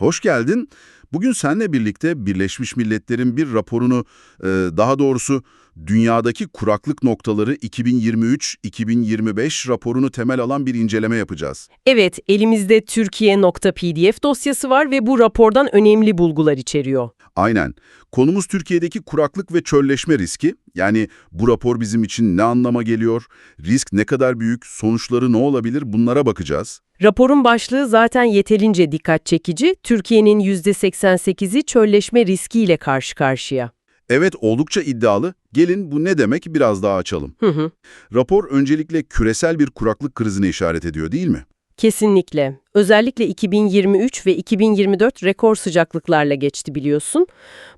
Hoş geldin. Bugün seninle birlikte Birleşmiş Milletler'in bir raporunu, e, daha doğrusu dünyadaki kuraklık noktaları 2023-2025 raporunu temel alan bir inceleme yapacağız. Evet, elimizde Türkiye.pdf dosyası var ve bu rapordan önemli bulgular içeriyor. Aynen. Konumuz Türkiye'deki kuraklık ve çölleşme riski. Yani bu rapor bizim için ne anlama geliyor, risk ne kadar büyük, sonuçları ne olabilir bunlara bakacağız. Raporun başlığı zaten yeterince dikkat çekici. Türkiye'nin %88'i çölleşme riskiyle karşı karşıya. Evet oldukça iddialı. Gelin bu ne demek biraz daha açalım. Hı hı. Rapor öncelikle küresel bir kuraklık krizine işaret ediyor değil mi? Kesinlikle. Özellikle 2023 ve 2024 rekor sıcaklıklarla geçti biliyorsun.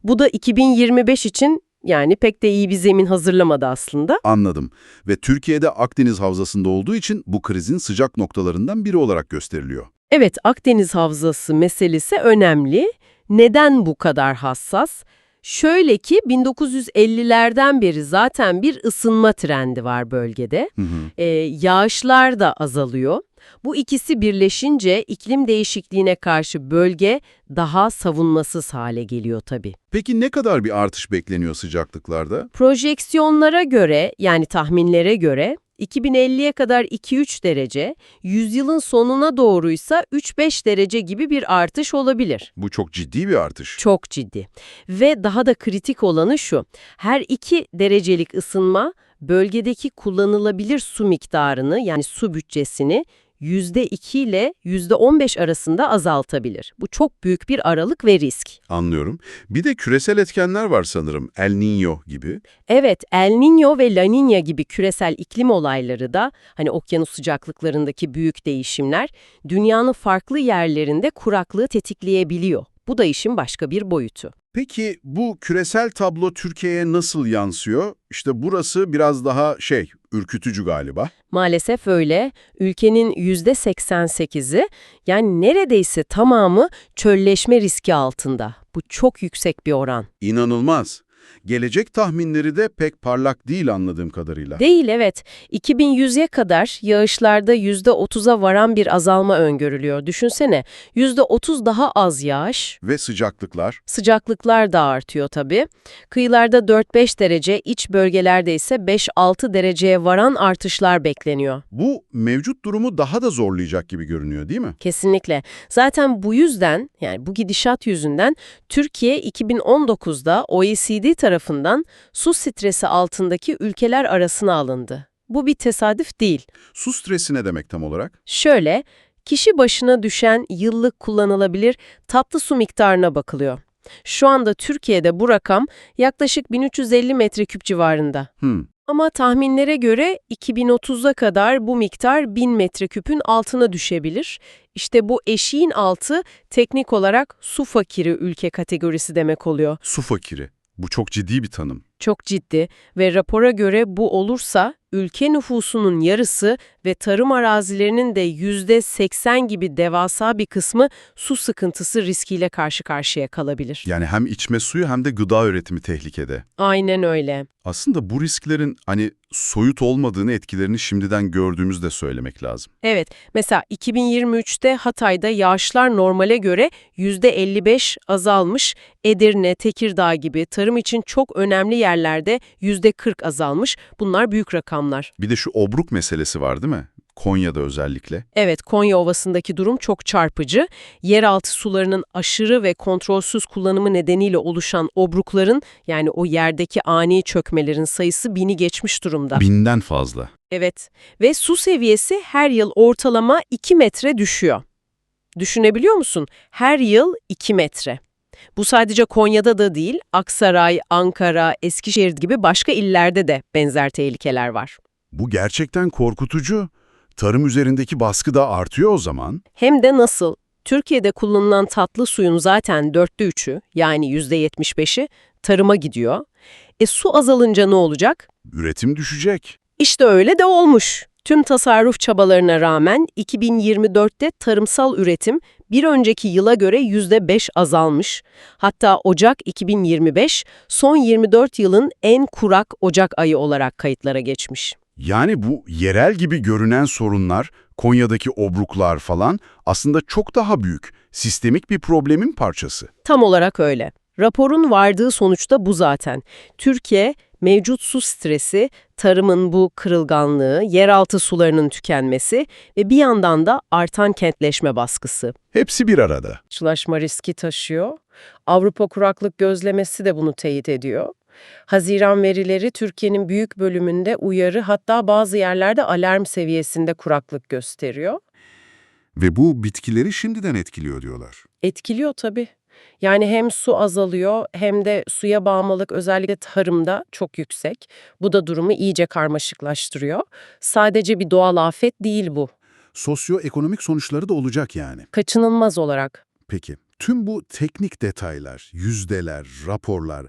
Bu da 2025 için yani pek de iyi bir zemin hazırlamadı aslında. Anladım. Ve Türkiye'de Akdeniz Havzası'nda olduğu için bu krizin sıcak noktalarından biri olarak gösteriliyor. Evet, Akdeniz Havzası meselesi önemli. Neden bu kadar hassas? Şöyle ki 1950'lerden beri zaten bir ısınma trendi var bölgede. Hı hı. Ee, yağışlar da azalıyor. Bu ikisi birleşince iklim değişikliğine karşı bölge daha savunmasız hale geliyor tabii. Peki ne kadar bir artış bekleniyor sıcaklıklarda? Projeksiyonlara göre yani tahminlere göre 2050'ye kadar 2-3 derece, yüzyılın sonuna doğruysa 3-5 derece gibi bir artış olabilir. Bu çok ciddi bir artış. Çok ciddi. Ve daha da kritik olanı şu, her 2 derecelik ısınma bölgedeki kullanılabilir su miktarını yani su bütçesini %2 ile %15 arasında azaltabilir. Bu çok büyük bir aralık ve risk. Anlıyorum. Bir de küresel etkenler var sanırım. El Niño gibi. Evet, El Niño ve La Niña gibi küresel iklim olayları da, hani okyanus sıcaklıklarındaki büyük değişimler, dünyanın farklı yerlerinde kuraklığı tetikleyebiliyor. Bu da işin başka bir boyutu. Peki bu küresel tablo Türkiye'ye nasıl yansıyor? İşte burası biraz daha şey, ürkütücü galiba. Maalesef öyle. Ülkenin %88'i, yani neredeyse tamamı çölleşme riski altında. Bu çok yüksek bir oran. İnanılmaz. Gelecek tahminleri de pek parlak değil anladığım kadarıyla. Değil evet. 2100'e kadar yağışlarda %30'a varan bir azalma öngörülüyor. Düşünsene %30 daha az yağış, Ve sıcaklıklar. sıcaklıklar da artıyor tabii. Kıyılarda 4-5 derece, iç bölgelerde ise 5-6 dereceye varan artışlar bekleniyor. Bu mevcut durumu daha da zorlayacak gibi görünüyor değil mi? Kesinlikle. Zaten bu yüzden yani bu gidişat yüzünden Türkiye 2019'da OECD tarafından su stresi altındaki ülkeler arasına alındı. Bu bir tesadüf değil. Su stresi ne demek tam olarak? Şöyle, kişi başına düşen yıllık kullanılabilir tatlı su miktarına bakılıyor. Şu anda Türkiye'de bu rakam yaklaşık 1350 metreküp civarında. Hmm. Ama tahminlere göre 2030'a kadar bu miktar 1000 metreküpün altına düşebilir. İşte bu eşiğin altı teknik olarak su fakiri ülke kategorisi demek oluyor. Su fakiri. Bu çok ciddi bir tanım. Çok ciddi ve rapora göre bu olursa ülke nüfusunun yarısı ve tarım arazilerinin de %80 gibi devasa bir kısmı su sıkıntısı riskiyle karşı karşıya kalabilir. Yani hem içme suyu hem de gıda üretimi tehlikede. Aynen öyle. Aslında bu risklerin hani soyut olmadığını etkilerini şimdiden gördüğümüzü de söylemek lazım. Evet, mesela 2023'te Hatay'da yağışlar normale göre %55 azalmış, Edirne, Tekirdağ gibi tarım için çok önemli yerlerde %40 azalmış. Bunlar büyük rakamlar. Bir de şu obruk meselesi var değil mi? Konya'da özellikle. Evet, Konya Ovası'ndaki durum çok çarpıcı. Yeraltı sularının aşırı ve kontrolsüz kullanımı nedeniyle oluşan obrukların yani o yerdeki ani çökmelerin sayısı bini geçmiş durumda. Binden fazla. Evet ve su seviyesi her yıl ortalama 2 metre düşüyor. Düşünebiliyor musun? Her yıl 2 metre. Bu sadece Konya'da da değil, Aksaray, Ankara, Eskişehir gibi başka illerde de benzer tehlikeler var. Bu gerçekten korkutucu. Tarım üzerindeki baskı da artıyor o zaman. Hem de nasıl? Türkiye'de kullanılan tatlı suyun zaten dörtte üçü yani yüzde 75'i tarıma gidiyor. E su azalınca ne olacak? Üretim düşecek. İşte öyle de olmuş. Tüm tasarruf çabalarına rağmen 2024'te tarımsal üretim bir önceki yıla göre %5 azalmış. Hatta Ocak 2025 son 24 yılın en kurak Ocak ayı olarak kayıtlara geçmiş. Yani bu yerel gibi görünen sorunlar Konya'daki obruklar falan aslında çok daha büyük, sistemik bir problemin parçası. Tam olarak öyle. Raporun vardığı sonuçta bu zaten. Türkiye, mevcut su stresi, tarımın bu kırılganlığı, yeraltı sularının tükenmesi ve bir yandan da artan kentleşme baskısı. Hepsi bir arada. Çulaşma riski taşıyor. Avrupa Kuraklık Gözlemesi de bunu teyit ediyor. Haziran verileri Türkiye'nin büyük bölümünde uyarı hatta bazı yerlerde alarm seviyesinde kuraklık gösteriyor. Ve bu bitkileri şimdiden etkiliyor diyorlar. Etkiliyor tabii. Yani hem su azalıyor hem de suya bağımlılık özellikle tarımda çok yüksek. Bu da durumu iyice karmaşıklaştırıyor. Sadece bir doğal afet değil bu. Sosyoekonomik sonuçları da olacak yani. Kaçınılmaz olarak. Peki, tüm bu teknik detaylar, yüzdeler, raporlar,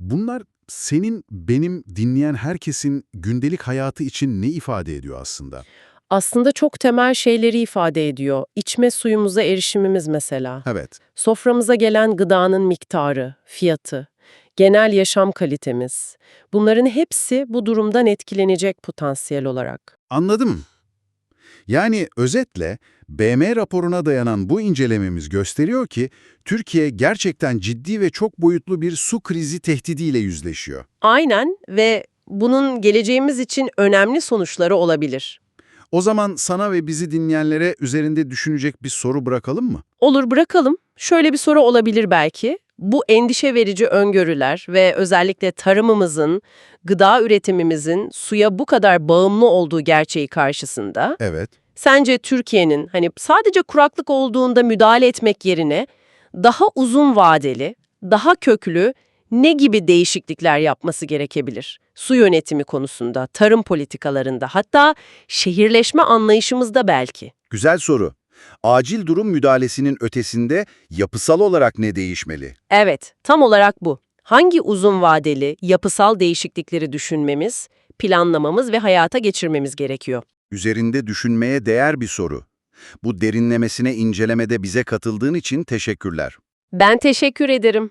bunlar senin, benim, dinleyen herkesin gündelik hayatı için ne ifade ediyor aslında? Aslında çok temel şeyleri ifade ediyor. İçme suyumuza erişimimiz mesela. Evet, Soframıza gelen gıdanın miktarı, fiyatı, genel yaşam kalitemiz. Bunların hepsi bu durumdan etkilenecek potansiyel olarak. anladım. Yani özetle BM raporuna dayanan bu incelememiz gösteriyor ki Türkiye gerçekten ciddi ve çok boyutlu bir su krizi tehdidiyle yüzleşiyor. Aynen ve bunun geleceğimiz için önemli sonuçları olabilir. O zaman sana ve bizi dinleyenlere üzerinde düşünecek bir soru bırakalım mı? Olur bırakalım. Şöyle bir soru olabilir belki. Bu endişe verici öngörüler ve özellikle tarımımızın, gıda üretimimizin suya bu kadar bağımlı olduğu gerçeği karşısında Evet. sence Türkiye'nin hani sadece kuraklık olduğunda müdahale etmek yerine daha uzun vadeli, daha köklü ne gibi değişiklikler yapması gerekebilir? Su yönetimi konusunda, tarım politikalarında, hatta şehirleşme anlayışımızda belki. Güzel soru. Acil durum müdahalesinin ötesinde yapısal olarak ne değişmeli? Evet, tam olarak bu. Hangi uzun vadeli, yapısal değişiklikleri düşünmemiz, planlamamız ve hayata geçirmemiz gerekiyor? Üzerinde düşünmeye değer bir soru. Bu derinlemesine incelemede bize katıldığın için teşekkürler. Ben teşekkür ederim.